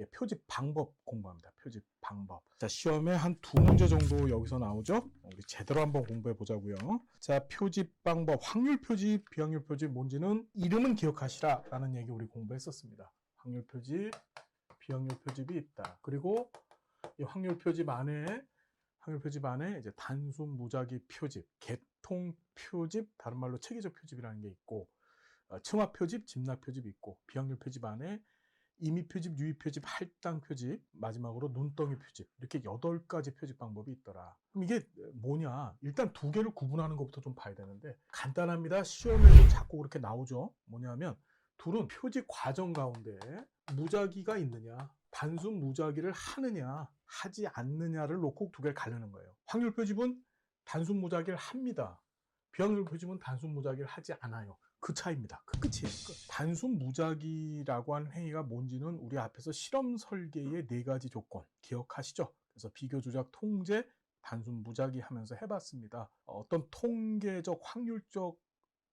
예, 표집 방법 공부합니다. 표집 방법. 자, 시험에 한 두 문제 정도 여기서 나오죠? 우리 제대로 한번 공부해 보자고요. 자, 표집 방법, 확률 표집, 비확률 표집 뭔지는 이름은 기억하시라 라는 얘기 우리 공부했었습니다. 확률 표집, 비확률 표집이 있다. 그리고 이 확률 표집 안에 확률 표집 안에 이제 단순 무작위 표집, 개통 표집, 다른 말로 체계적 표집이라는 게 있고 어, 층화 표집, 집납 표집이 있고 비확률 표집 안에 임의 표집, 유의 표집, 할당 표집, 마지막으로 눈덩이 표집 이렇게 여덟 가지 표집 방법이 있더라. 그럼 이게 뭐냐? 일단 두 개를 구분하는 것부터 좀 봐야 되는데 간단합니다. 시험에도 자꾸 그렇게 나오죠. 뭐냐면 둘은 표집 과정 가운데 무작위가 있느냐, 단순 무작위를 하느냐, 하지 않느냐를 놓고 두 개를 가르는 거예요. 확률 표집은 단순 무작위를 합니다. 비확률 표집은 단순 무작위를 하지 않아요. 그 차이입니다. 그 끝이에요. 끝. 단순 무작위라고 하는 행위가 뭔지는 우리 앞에서 실험 설계의 네 가지 조건 기억하시죠? 그래서 비교 조작 통제 단순 무작위 하면서 해봤습니다. 어, 어떤 통계적 확률적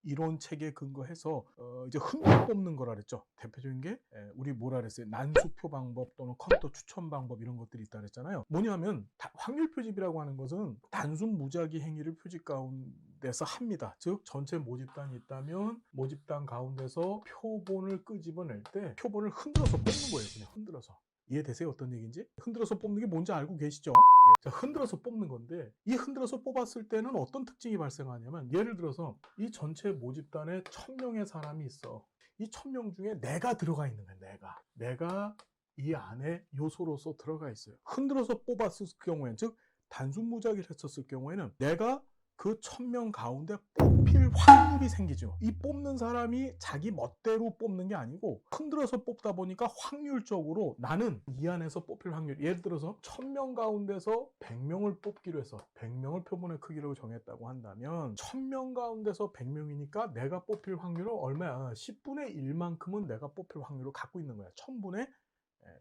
이론 체계에 근거해서 어, 이제 흥분 뽑는 거라 그랬죠. 대표적인 게 에, 우리 뭐라 그랬어요? 난수표 방법 또는 컴퓨터 추천 방법 이런 것들이 있다 그랬잖아요. 뭐냐면 다- 확률 표집이라고 하는 것은 단순 무작위 행위를 표집 가운데 서 합니다. 즉 전체 모집단이 있다면 모집단 가운데서 표본을 끄집어낼 때 표본을 흔들어서 뽑는 거예요. 그냥 흔들어서. 이해되세요? 어떤 얘기인지? 흔들어서 뽑는 게 뭔지 알고 계시죠? 예, 자, 흔들어서 뽑는 건데 이 흔들어서 뽑았을 때는 어떤 특징이 발생하냐면 예를 들어서 이 전체 모집단에 천 명의 사람이 있어. 이 천 명 중에 내가 들어가 있는 거야. 내가. 내가 이 안에 요소로서 들어가 있어요. 흔들어서 뽑았을 경우에는 즉 단순 무작위를 했었을 경우에는 내가 그 천 명 가운데 뽑힐 확률이 생기죠. 이 뽑는 사람이 자기 멋대로 뽑는 게 아니고 흔들어서 뽑다 보니까 확률적으로 나는 이 안에서 뽑힐 확률. 예를 들어서 천 명 가운데서 100명을 뽑기로 해서 100명을 표본의 크기로 정했다고 한다면 천 명 가운데서 100명이니까 내가 뽑힐 확률은 얼마야? 10분의 1만큼은 내가 뽑힐 확률을 갖고 있는 거야. 1000분의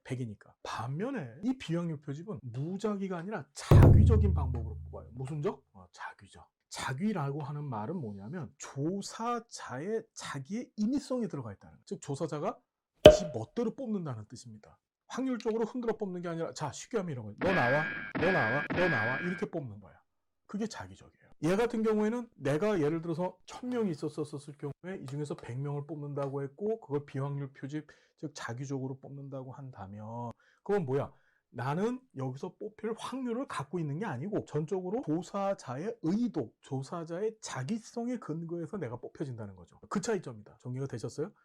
100이니까. 반면에 이 비확률 표집은 무작위가 아니라 자귀적인 방법으로 뽑아요. 무슨 적? 어, 자귀적. 자귀라고 하는 말은 뭐냐면 조사자의 자기의 인위성이 들어가 있다는 거예요. 즉 조사자가 지 멋대로 뽑는다는 뜻입니다. 확률적으로 흔들어 뽑는 게 아니라 자 쉽게 하면 이런 거예요. 너 나와, 너 나와, 너 나와 이렇게 뽑는 거야. 그게 자기적이에요. 얘 같은 경우에는 내가 예를 들어서 1000명이 있었었을 경우에 이 중에서 100명을 뽑는다고 했고 그걸 비확률 표집 즉 자기적으로 뽑는다고 한다면 그건 뭐야? 나는 여기서 뽑힐 확률을 갖고 있는 게 아니고 전적으로 조사자의 의도, 조사자의 자기성에 근거해서 내가 뽑혀진다는 거죠. 그 차이점이다. 정리가 되셨어요?